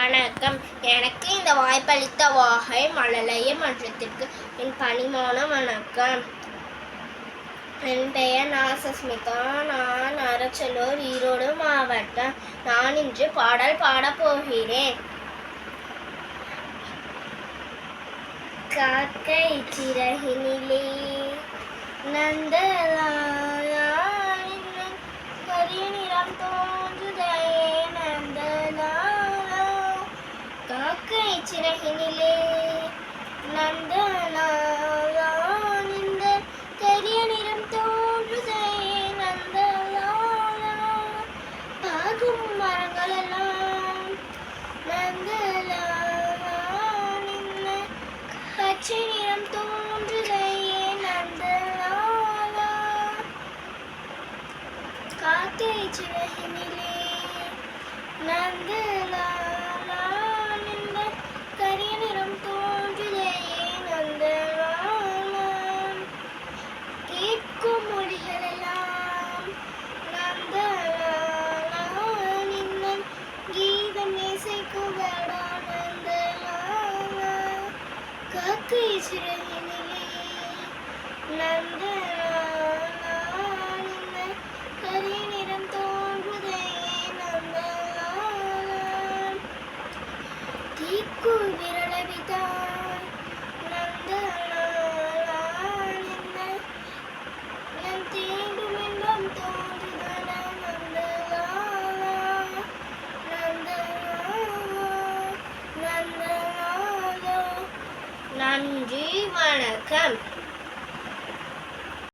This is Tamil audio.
வணக்கம். எனக்கு இந்த வாய்ப்பளித்த வாகை மழலைய மன்றத்திற்கு என் பணிமான வணக்கம். என் பெயர் நாசஸ்மிதா. நான் அரச்சலூர் ஈரோடு மாவட்டம். நான் இன்று பாடல் பாடப் போகிறேன். காக்கை சிறகினிலே நந்தலா சிறகினிலே நந்தலாலா இந்த தெரிய நிறம் தோன்றுதே நந்தலாலா பாகும் மரங்களெல்லாம் நந்தலாலா இந்த பச்சை நிறம் தோன்றுதே நந்தலாலா காக்கை சிறகினிலே நந்தலா காக்கை சிறகினிலே நந்தலாலா நின்ன கரிய தீக்கு விரலவிதான். நன்றி வணக்கம்.